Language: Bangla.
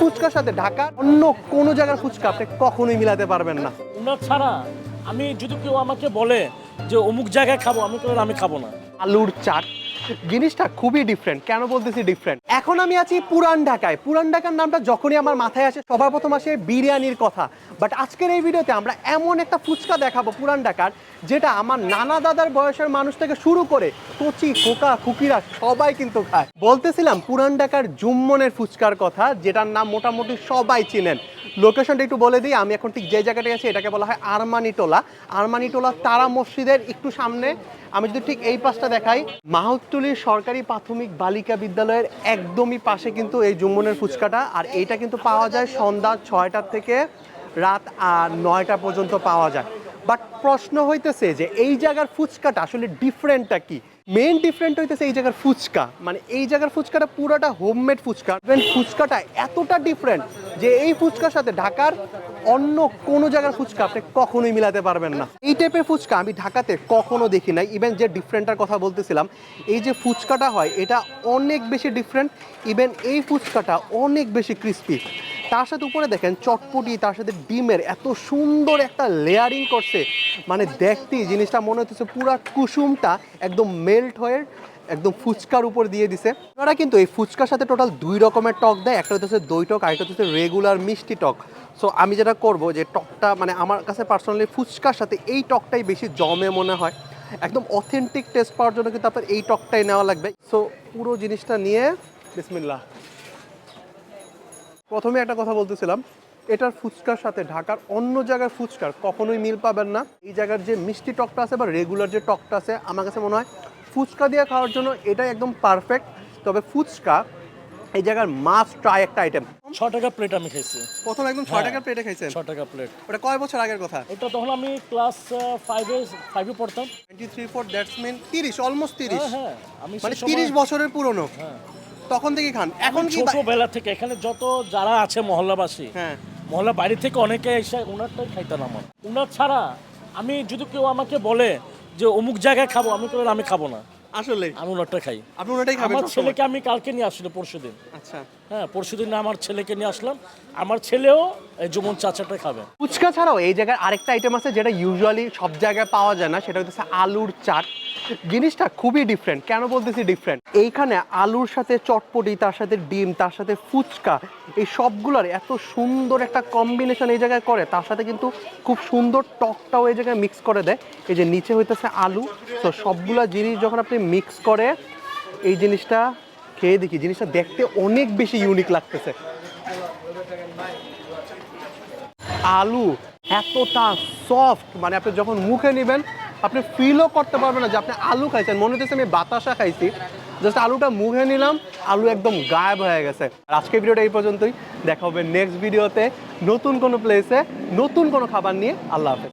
ফুচকার সাথে ঢাকার অন্য কোনো জায়গার ফুচকা আপনি কখনোই মিলাতে পারবেন না। উনার ছাড়া আমি যদি কেউ আমাকে বলে যে অমুক জায়গায় খাব আমি আমি খাব না। আলুর চাট জিনিসটা খুবই ডিফারেন্ট কেন বলতেছি ডিফারেন্ট এখন আমি আছি পুরান ঢাকায়। পুরান ঢাকার নামটা যখনই আমার মাথায় আসে সবার প্রথম আসে বিরিয়ানির কথা। বাট আজকের এই ভিডিওতে আমরা এমন একটা ফুচকা দেখাবো পুরান ঢাকার, যেটা আমার নানা দাদার বয়সের মানুষ থেকে শুরু করে কচি, খোকা, খুকিরা সবাই কিন্তু খায়। বলতেছিলাম পুরান ঢাকার জুম্মনের ফুচকার কথা, যেটার নাম মোটামুটি সবাই চিনেন। লোকেশনটা একটু বলে দিই, আমি এখন ঠিক যে জায়গাটায় আছি, এটাকে বলা হয় আরমানিটোলা আরমানিটোলা তারা মসজিদের একটু সামনে। আমি যদি ঠিক এই পাশটা দেখাই মাহুতটুলির সরকারি প্রাথমিক বালিকা বিদ্যালয়ের একদমই পাশে কিন্তু এই জুম্মনের ফুচকাটা। আর এইটা কিন্তু পাওয়া যায় সন্ধ্যা ছয়টার থেকে রাত আর নয়টা পর্যন্ত পাওয়া যায়। বাট প্রশ্ন হইতেছে যে, এই জায়গার ফুচকাটা আসলে ডিফারেন্টটা কি? মেন ডিফারেন্ট হইতেছে এই জায়গার ফুচকা। মানে এই জায়গার ফুচকাটা পুরোটা হোমমেড ফুচকা। ইভেন ফুচকাটা এতটা ডিফারেন্ট যে এই ফুচকার সাথে ঢাকার অন্য কোনো জায়গার ফুচকা আপনি কখনোই মিলাতে পারবেন না। এই টাইপের ফুচকা আমি ঢাকাতে কখনো দেখি নাই। ইভেন যে ডিফারেন্টটার কথা বলতেছিলাম, এই যে ফুচকাটা হয়, এটা অনেক বেশি ডিফারেন্ট ইভেন এই ফুচকাটা অনেক বেশি ক্রিস্পি তার সাথে উপরে দেখেন চটপটি, তার সাথে ডিমের এত সুন্দর একটা লেয়ারিং করছে। মানে দেখতেই জিনিসটা মনে হচ্ছে পুরা কুসুমটা একদম মেল্ট হয়ে একদম ফুচকার উপর দিয়ে দিছে। ওরা কিন্তু এই ফুচকার সাথে টোটাল দুই রকমের টক দেয়, একটা হচ্ছে দই টক, আরেকটা হচ্ছে রেগুলার মিষ্টি টক। সো আমি যেটা করব যে টকটা মানে আমার কাছে পার্সোনালি ফুচকার সাথে এই টকটাই বেশি জমে মনে হয়। একদম অথেন্টিক টেস্ট পাওয়ার জন্য কিন্তু আপনার এই টকটাই নেওয়া লাগবে। সো পুরো জিনিসটা নিয়ে, বিসমিল্লাহ। প্রথমে একটা কথা বলতেছিলাম এটার ফুচকার সাথে ঢাকার অন্য জায়গার ফুচকার কখনোই মিল পাবেন না। এই জায়গার যে মিষ্টি টকটা আছে বা রেগুলার যে টকটা আছে আমার কাছে মনে হয় ফুচকা দিয়ে খাওয়ার জন্য এটাই একদম পারফেক্ট তবে ফুচকা এই জায়গার মাছ ট্রাই একটা আইটেম ছ টাকা প্লেট আমি খাইছি। প্রথম একদম হ্যাঁ। টাকার প্লেটে খাইছেন? ছ টাকা প্লেট ওটা কয় বছর আগের কথা? এটা তখন আমি ক্লাস ফাইভে ফাইভে পড়তাম। Twenty three four that's mean তিরিশ অলমোস্ট তিরিশ। হ্যাঁ হ্যাঁ আমি মানে তিরিশ বছরের পুরনো। হ্যাঁ। তখন থেকে খান। এখন কি ছোটবেলা থেকে এখানে যত যারা আছে মহল্লাবাসী হ্যাঁ। মহল্লা বাড়ি থেকে অনেকে এসে ওনারটাই খাইতেন আমার। ওনার ছাড়া আমি যদি কেউ আমাকে বলে যে অমুক জায়গায় খাব আমি বললাম আমি খাব না। আসলে? আমি ওনারটা খাই। আপনি ওটাই খাবেন আমার ছেলেকে আমি কালকে নিয়ে আসলে পরশু দিন। আচ্ছা। হ্যাঁ পরশু দিন আমার ছেলেকে নিয়ে আসলাম। আমার ছেলেও এই যেমন চাচাটা খাবে। ফুচকা ছাড়াও এই জায়গায় আরেকটা আইটেম আছে যেটা ইউজুয়ালি সব জায়গায় পাওয়া যায় না সেটা হচ্ছে আলুর চাট। জিনিসটা খুবই ডিফারেন্ট কেন বলতেছি ডিফারেন্ট এইখানে আলুর সাথে চটপটি, তার সাথে ডিম, তার সাথে ফুচকা, এই সবগুলোর এত সুন্দর একটা কম্বিনেশন এই জায়গায় করে, তার সাথে কিন্তু খুব সুন্দর টকটাও এই জায়গায় মিক্স করে দেয়। এই যে নিচে হইতেছে আলু, তো সবগুলো জিনিস যখন আপনি মিক্স করে, এই জিনিসটা খেয়ে দেখি। জিনিসটা দেখতে অনেক বেশি ইউনিক লাগতেছে। আলু এতটা সফট মানে আপনি যখন মুখে নেবেন আপনি ফিলও করতে পারবেন না যে আপনি আলু খাইছেন। মনে হচ্ছে আমি বাতাসা খাইছি। জাস্ট আলুটা মুখে নিলাম, আলু একদম গায়েব হয়ে গেছে। আর ভিডিওটা এই পর্যন্তই। দেখা হবে নেক্সট ভিডিওতে নতুন কোনো প্লেসে নতুন কোনো খাবার নিয়ে। আল্লাহ হাফেজ।